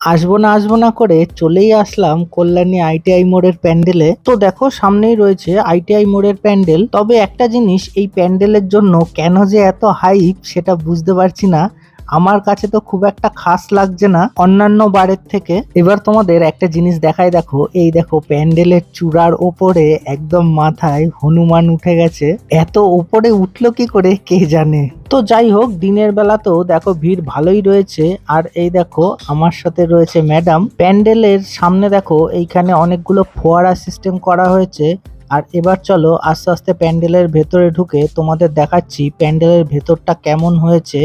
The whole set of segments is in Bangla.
আসব না আসব না করে চলেই আসলাম কল্যাণী আইটিআই মোড়ের প্যান্ডেলে। তো দেখো, সামনেই রয়েছে আইটিআই মোড়ের প্যান্ডেল। তবে একটা জিনিস এই প্যান্ডেলের জন্য কেন যে এত হাইপ সেটা বুঝতে পারছি না। আমার কাছে তো খুব একটা খাস লাগছে না। অন্যান্য বারের থেকে। এবার তোমাদের একটা জিনিস দেখাই দেখো। এই দেখো, প্যান্ডেলের চূড়ার ওপরে একদম মাথায় হনুমান উঠে গেছে। এত ওপরে উঠল কি করে, কে জানে? তো যাই হোক, দিনের বেলাতেও দেখো ভিড় ভালোই রয়েছে। আর এই দেখো, আমার সাথে রয়েছে ম্যাডাম। প্যান্ডেলের সামনে দেখো, এইখানে অনেকগুলো ফোয়ারা সিস্টেম করা হয়েছে। আর এবার চলো, আস্তে আস্তে প্যান্ডেলের ভেতরে ঢুকে তোমাদের দেখাচ্ছি প্যান্ডেলের ভেতরটা কেমন হয়েছে।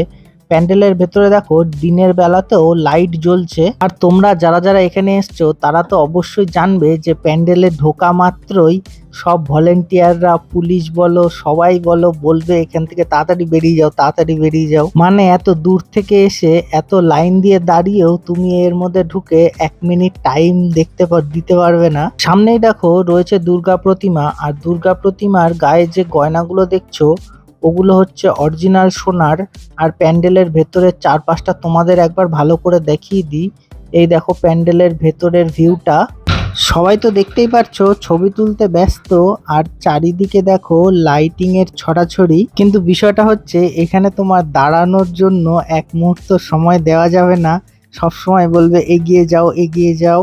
প্যান্ডেলের ভেতরে দেখো দিনের বেলাতেও লাইট জ্বলছে। আর তোমরা যারা যারা এখানে এসছো, তারা তো অবশ্যই জানবে যে প্যান্ডেলে ঢোকা মাত্রই সব ভলেন্টিয়াররা, পুলিশ বলো, সবাই বলো, বলবে, এখান থেকে তাড়াতাড়ি বেরিয়ে যাও, তাড়াতাড়ি বেরিয়ে যাও। মানে এত দূর থেকে এসে এত লাইন দিয়ে দাঁড়িয়েও তুমি এর মধ্যে ঢুকে এক মিনিট টাইম দেখতে দিতে পারবে না। সামনেই দেখো রয়েছে দুর্গা প্রতিমা। আর দুর্গা প্রতিমার গায়ে যে গয়নাগুলো দেখছ ওগুলো হচ্ছে অরিজিনাল সোনার আর প্যান্ডেলের ভেতরের চারপাশটা তোমাদের একবার ভালো করে দেখিয়ে দিই। এই দেখো প্যান্ডেলের ভেতরের ভিউটা সবাই তো দেখতেই পারছ, ছবি তুলতে ব্যস্ত আর চারিদিকে দেখো লাইটিং এর ছড়াছড়ি। কিন্তু বিষয়টা হচ্ছে এখানে তোমার দাঁড়ানোর জন্য এক মুহূর্ত সময় দেওয়া যাবে না। সব সময় বলবে এগিয়ে যাও এগিয়ে যাও।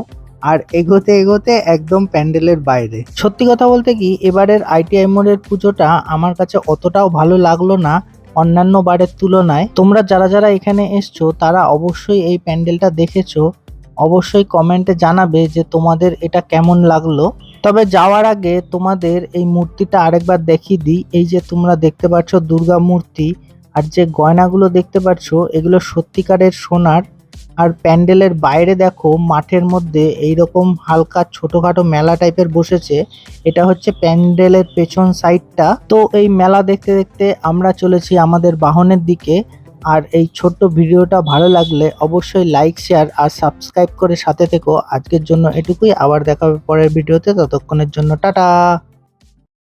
আর এগোতে এগোতে একদম প্যান্ডেলের বাইরে। সত্যি কথা বলতে কি, এবারের আইটিআই মোড়ের পুজোটা আমার কাছে অতটাও ভালো লাগল না অন্যান্য বারের তুলনায়। তোমরা যারা যারা এখানে এসছো, তারা অবশ্যই এই প্যান্ডেলটা দেখেছ। অবশ্যই কমেন্টে জানাবে যে তোমাদের এটা কেমন লাগল। তবে যাওয়ার আগে তোমাদের এই মূর্তিটা আরেকবার দেখিয়ে দিই। এই যে তোমরা দেখতে পাচ্ছ দুর্গা মূর্তি আর যে গয়নাগুলো দেখতে পাচ্ছ, এগুলো সত্যিকারের সোনার। আর প্যান্ডেলের বাইরে দেখো মাঠের মধ্যে এইরকম হালকা ছোটখাটো মেলা টাইপের বসেছে। এটা হচ্ছে প্যান্ডেলের পেছন সাইডটা। তো এই মেলা দেখতে দেখতে আমরা চলেছি আমাদের বাহনের দিকে। আর এই ছোট্ট ভিডিওটা ভালো লাগলে অবশ্যই লাইক, শেয়ার আর সাবস্ক্রাইব করে সাথে থেকো। আজকের জন্য এটুকুই। আবার দেখা হবে পরের ভিডিওতে। ততক্ষণের জন্য টাটা।